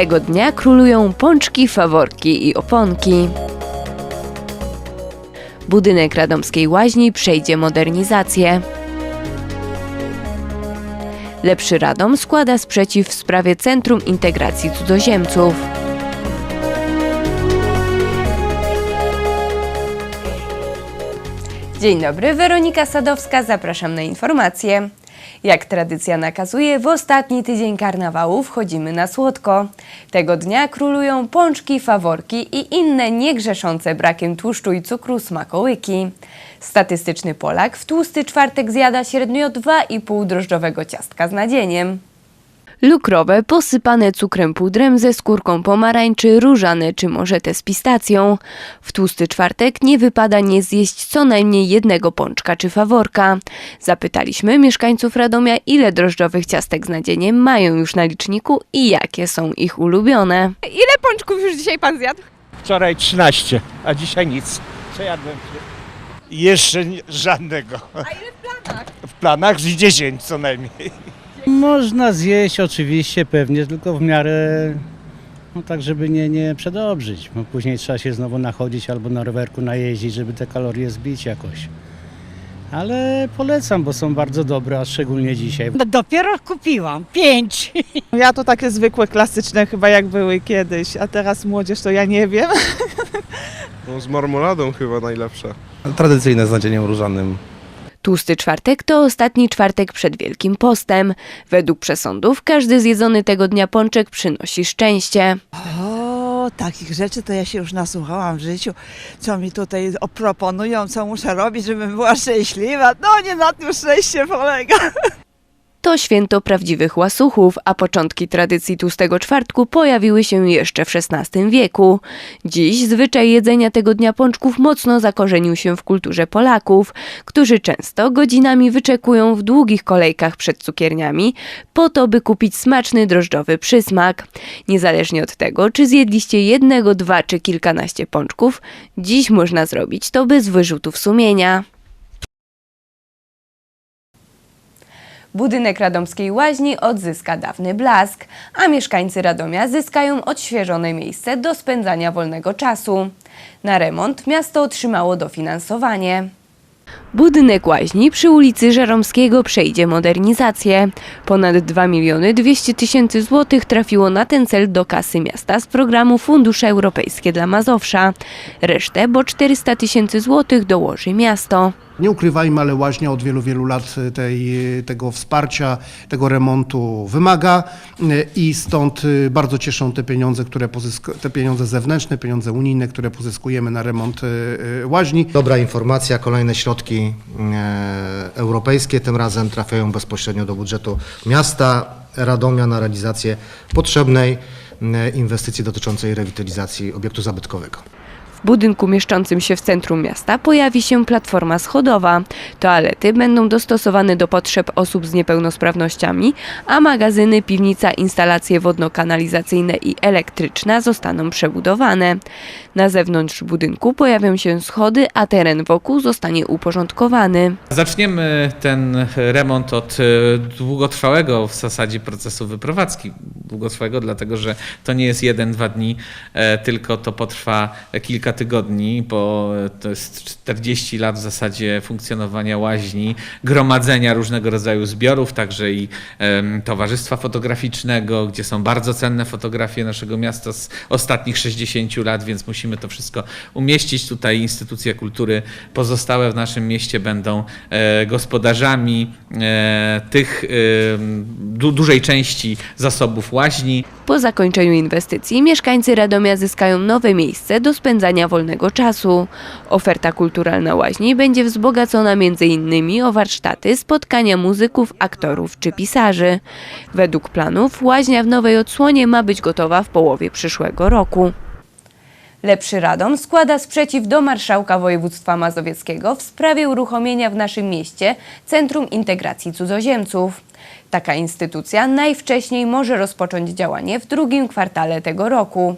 Tego dnia królują pączki, faworki i oponki. Budynek radomskiej łaźni przejdzie modernizację. Lepszy Radom składa sprzeciw w sprawie Centrum Integracji Cudzoziemców. Dzień dobry, Weronika Sadowska, zapraszam na informacje. Jak tradycja nakazuje, w ostatni tydzień karnawału wchodzimy na słodko. Tego dnia królują pączki, faworki i inne niegrzeszące brakiem tłuszczu i cukru smakołyki. Statystyczny Polak w tłusty czwartek zjada średnio 2,5 drożdżowego ciastka z nadzieniem. Lukrowe, posypane cukrem pudrem ze skórką pomarańczy, różane czy może te z pistacją. W tłusty czwartek nie wypada nie zjeść co najmniej jednego pączka czy faworka. Zapytaliśmy mieszkańców Radomia, ile drożdżowych ciastek z nadzieniem mają już na liczniku i jakie są ich ulubione. Ile pączków już dzisiaj pan zjadł? Wczoraj 13, a dzisiaj nic. Co jadłem? Jeszcze nie, żadnego. A ile w planach? W planach z 10 co najmniej. Można zjeść oczywiście, pewnie, tylko w miarę, no tak, żeby nie, nie przedobrzyć, bo później trzeba się znowu nachodzić albo na rowerku najeździć, żeby te kalorie zbić jakoś. Ale polecam, bo są bardzo dobre, a szczególnie dzisiaj. No dopiero kupiłam, pięć. Ja to takie zwykłe, klasyczne chyba jak były kiedyś, a teraz młodzież to ja nie wiem. No z marmoladą chyba najlepsza. Tradycyjne z nadzieniem różanym. Tłusty czwartek to ostatni czwartek przed Wielkim Postem. Według przesądów każdy zjedzony tego dnia pączek przynosi szczęście. O, takich rzeczy to ja się już nasłuchałam w życiu, co mi tutaj proponują, co muszę robić, żebym była szczęśliwa. No nie na tym szczęście polega. To święto prawdziwych łasuchów, a początki tradycji tłustego czwartku pojawiły się jeszcze w XVI wieku. Dziś zwyczaj jedzenia tego dnia pączków mocno zakorzenił się w kulturze Polaków, którzy często godzinami wyczekują w długich kolejkach przed cukierniami po to, by kupić smaczny drożdżowy przysmak. Niezależnie od tego, czy zjedliście jednego, dwa czy kilkanaście pączków, dziś można zrobić to bez wyrzutów sumienia. Budynek radomskiej łaźni odzyska dawny blask, a mieszkańcy Radomia zyskają odświeżone miejsce do spędzania wolnego czasu. Na remont miasto otrzymało dofinansowanie. Budynek łaźni przy ulicy Żeromskiego przejdzie modernizację. Ponad 2 miliony 200 tysięcy złotych trafiło na ten cel do kasy miasta z programu Fundusze Europejskie dla Mazowsza. Resztę, bo 400 tysięcy złotych dołoży miasto. Nie ukrywajmy, ale łaźnia od wielu, wielu lat tej, tego wsparcia, tego remontu wymaga y, i stąd bardzo cieszą te pieniądze, które pozysk- te pieniądze zewnętrzne, pieniądze unijne, które pozyskujemy na remont łaźni. Dobra informacja, kolejne środki e, europejskie tym razem trafiają bezpośrednio do budżetu miasta Radomia na realizację potrzebnej e, inwestycji dotyczącej rewitalizacji obiektu zabytkowego. W budynku mieszczącym się w centrum miasta pojawi się platforma schodowa. Toalety będą dostosowane do potrzeb osób z niepełnosprawnościami, a magazyny, piwnica, instalacje wodno-kanalizacyjne i elektryczna zostaną przebudowane. Na zewnątrz budynku pojawią się schody, a teren wokół zostanie uporządkowany. Zaczniemy ten remont od e, długotrwałego w zasadzie procesu wyprowadzki. Długotrwałego, dlatego że to nie jest jeden, dwa dni, e, tylko to potrwa kilka tygodni, bo to jest 40 lat w zasadzie funkcjonowania łaźni, gromadzenia różnego rodzaju zbiorów, także i towarzystwa fotograficznego, gdzie są bardzo cenne fotografie naszego miasta z ostatnich 60 lat, więc musimy to wszystko umieścić. Tutaj instytucje kultury pozostałe w naszym mieście będą e, gospodarzami e, tych du, dużej części zasobów łaźni. Po zakończeniu inwestycji mieszkańcy Radomia zyskają nowe miejsce do spędzania wolnego czasu. Oferta kulturalna łaźni będzie wzbogacona m.in. o warsztaty, spotkania muzyków, aktorów czy pisarzy. Według planów łaźnia w nowej odsłonie ma być gotowa w połowie przyszłego roku. Lepszy Radom składa sprzeciw do marszałka województwa mazowieckiego w sprawie uruchomienia w naszym mieście Centrum Integracji Cudzoziemców. Taka instytucja najwcześniej może rozpocząć działanie w drugim kwartale tego roku.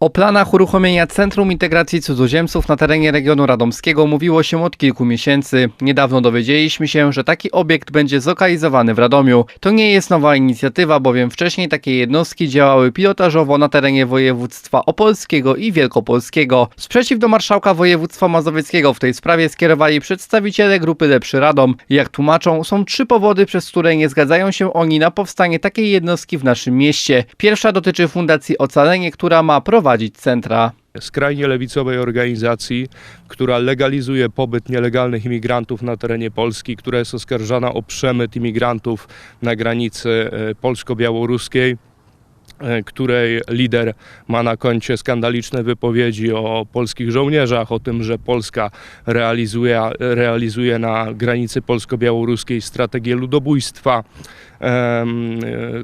O planach uruchomienia Centrum Integracji Cudzoziemców na terenie regionu radomskiego mówiło się od kilku miesięcy. Niedawno dowiedzieliśmy się, że taki obiekt będzie zlokalizowany w Radomiu. To nie jest nowa inicjatywa, bowiem wcześniej takie jednostki działały pilotażowo na terenie województwa opolskiego i wielkopolskiego. Sprzeciw do marszałka województwa mazowieckiego w tej sprawie skierowali przedstawiciele grupy Lepszy Radom. Jak tłumaczą, są trzy powody, przez które nie zgadzają się oni na powstanie takiej jednostki w naszym mieście. Pierwsza dotyczy Fundacji Ocalenie, która ma prowadzić centra. Skrajnie lewicowej organizacji, która legalizuje pobyt nielegalnych imigrantów na terenie Polski, która jest oskarżana o przemyt imigrantów na granicy e, polsko-białoruskiej e, której lider ma na koncie skandaliczne wypowiedzi o polskich żołnierzach, o tym, że Polska realizuje, realizuje na granicy polsko-białoruskiej strategię ludobójstwa. E,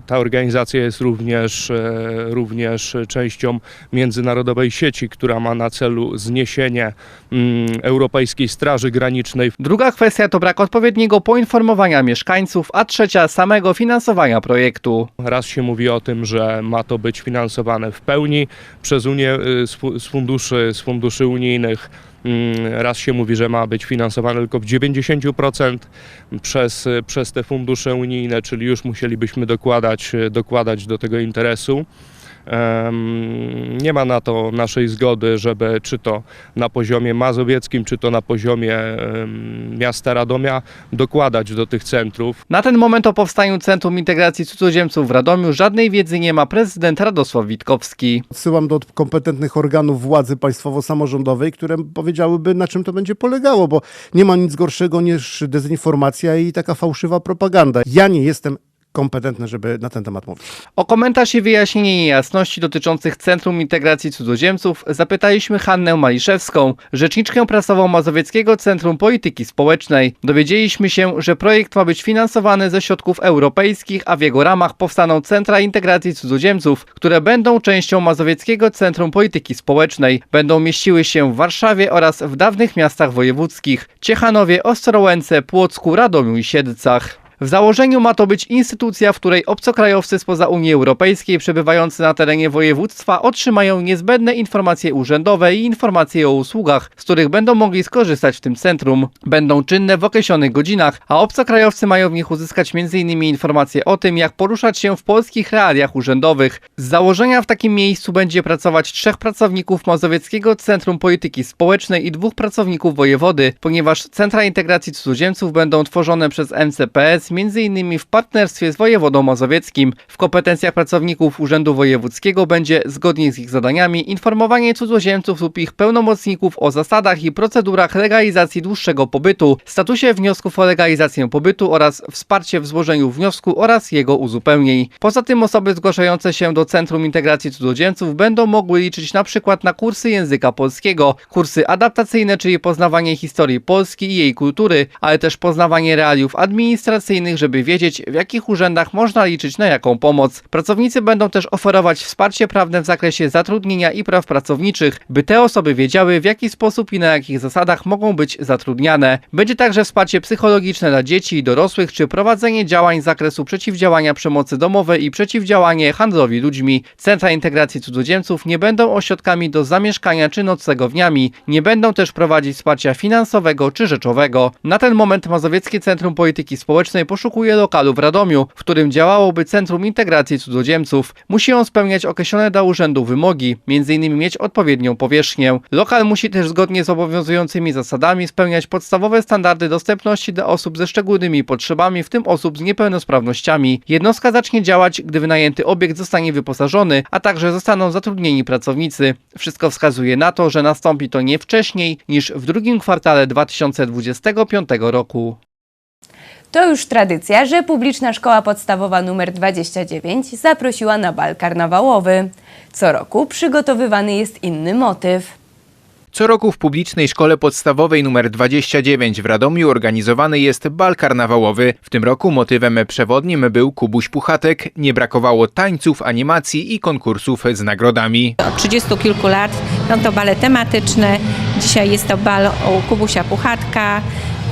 Ta organizacja jest również, e, również częścią międzynarodowej sieci, która ma na celu zniesienie mm, Europejskiej Straży Granicznej. Druga kwestia to brak odpowiedniego poinformowania mieszkańców, a trzecia samego finansowania projektu. Raz się mówi o tym, że ma to być finansowane w pełni przez Unię y, z funduszy, z funduszy unijnych. Mm, Raz się mówi, że ma być finansowane tylko w 90% przez, przez te fundusze unijne, czyli już musielibyśmy dokładać, dokładać do tego interesu. Nie ma na to naszej zgody, żeby czy to na poziomie mazowieckim, czy to na poziomie miasta Radomia dokładać do tych centrów. Na ten moment o powstaniu Centrum Integracji Cudzoziemców w Radomiu żadnej wiedzy nie ma prezydent Radosław Witkowski. Odsyłam do kompetentnych organów władzy państwowo-samorządowej, które powiedziałyby, na czym to będzie polegało, bo nie ma nic gorszego niż dezinformacja i taka fałszywa propaganda. Ja nie jestem kompetentny, żeby na ten temat mówić. O komentarz i wyjaśnienie niejasności dotyczących Centrum Integracji Cudzoziemców zapytaliśmy Hannę Maliszewską, rzeczniczkę prasową Mazowieckiego Centrum Polityki Społecznej. Dowiedzieliśmy się, że projekt ma być finansowany ze środków europejskich, a w jego ramach powstaną Centra Integracji Cudzoziemców, które będą częścią Mazowieckiego Centrum Polityki Społecznej. Będą mieściły się w Warszawie oraz w dawnych miastach wojewódzkich Ciechanowie, Ostrołęce, Płocku, Radomiu i Siedlcach. W założeniu ma to być instytucja, w której obcokrajowcy spoza Unii Europejskiej przebywający na terenie województwa otrzymają niezbędne informacje urzędowe i informacje o usługach, z których będą mogli skorzystać w tym centrum. Będą czynne w określonych godzinach, a obcokrajowcy mają w nich uzyskać m.in. informacje o tym, jak poruszać się w polskich realiach urzędowych. Z założenia w takim miejscu będzie pracować trzech pracowników Mazowieckiego Centrum Polityki Społecznej i dwóch pracowników wojewody, ponieważ Centra Integracji Cudzoziemców będą tworzone przez MCPS m.in. w partnerstwie z wojewodą mazowieckim. W kompetencjach pracowników Urzędu Wojewódzkiego będzie, zgodnie z ich zadaniami, informowanie cudzoziemców lub ich pełnomocników o zasadach i procedurach legalizacji dłuższego pobytu, statusie wniosków o legalizację pobytu oraz wsparcie w złożeniu wniosku oraz jego uzupełnień. Poza tym osoby zgłaszające się do Centrum Integracji Cudzoziemców będą mogły liczyć na przykład na kursy języka polskiego, kursy adaptacyjne, czyli poznawanie historii Polski i jej kultury, ale też poznawanie realiów administracyjnych, żeby wiedzieć w jakich urzędach można liczyć na jaką pomoc. Pracownicy będą też oferować wsparcie prawne w zakresie zatrudnienia i praw pracowniczych, by te osoby wiedziały w jaki sposób i na jakich zasadach mogą być zatrudniane. Będzie także wsparcie psychologiczne dla dzieci i dorosłych, czy prowadzenie działań z zakresu przeciwdziałania przemocy domowej i przeciwdziałanie handlowi ludźmi. Centra Integracji Cudzoziemców nie będą ośrodkami do zamieszkania czy noclegowniami, nie będą też prowadzić wsparcia finansowego czy rzeczowego. Na ten moment Mazowieckie Centrum Polityki Społecznej poszukuje lokalu w Radomiu, w którym działałoby Centrum Integracji Cudzoziemców. Musi on spełniać określone dla urzędu wymogi, m.in. mieć odpowiednią powierzchnię. Lokal musi też zgodnie z obowiązującymi zasadami spełniać podstawowe standardy dostępności dla osób ze szczególnymi potrzebami, w tym osób z niepełnosprawnościami. Jednostka zacznie działać, gdy wynajęty obiekt zostanie wyposażony, a także zostaną zatrudnieni pracownicy. Wszystko wskazuje na to, że nastąpi to nie wcześniej niż w drugim kwartale 2025 roku. To już tradycja, że publiczna szkoła podstawowa nr 29 zaprosiła na bal karnawałowy. Co roku przygotowywany jest inny motyw. Co roku w publicznej szkole podstawowej nr 29 w Radomiu organizowany jest bal karnawałowy. W tym roku motywem przewodnim był Kubuś Puchatek. Nie brakowało tańców, animacji i konkursów z nagrodami. Od 30 kilku lat są to bale tematyczne. Dzisiaj jest to bal u Kubusia Puchatka.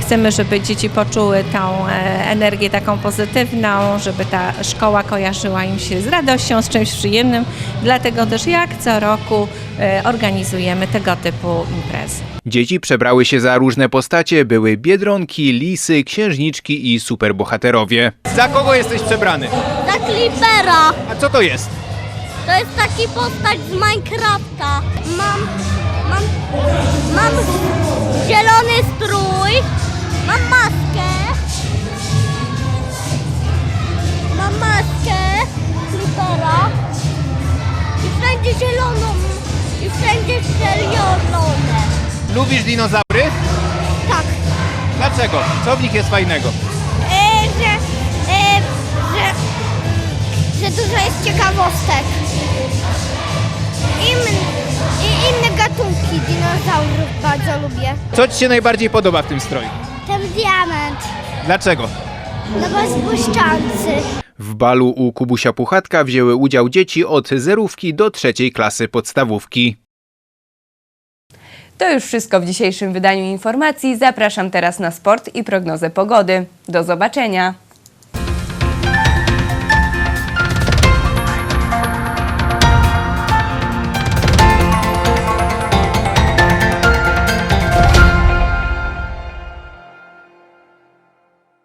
Chcemy, żeby dzieci poczuły tą e, energię taką pozytywną, żeby ta szkoła kojarzyła im się z radością, z czymś przyjemnym. Dlatego też jak co roku e, organizujemy tego typu imprezy. Dzieci przebrały się za różne postacie, były biedronki, lisy, księżniczki i superbohaterowie. Za kogo jesteś przebrany? Za Clippera. A co to jest? To jest taki postać z Minecrafta. Mam, mam, mam Lubisz dinozaury? Tak, Dlaczego? Co w nich jest fajnego? e, że, e, że, że dużo jest ciekawostek. I, I inne gatunki dinozaurów bardzo lubię. Co Ci się najbardziej podoba w tym stroju? Ten diament, Dlaczego? no bo jest błyszczący. W balu u Kubusia Puchatka wzięły udział dzieci od zerówki do trzeciej klasy podstawówki. To już wszystko w dzisiejszym wydaniu informacji. Zapraszam teraz na sport i prognozę pogody. Do zobaczenia!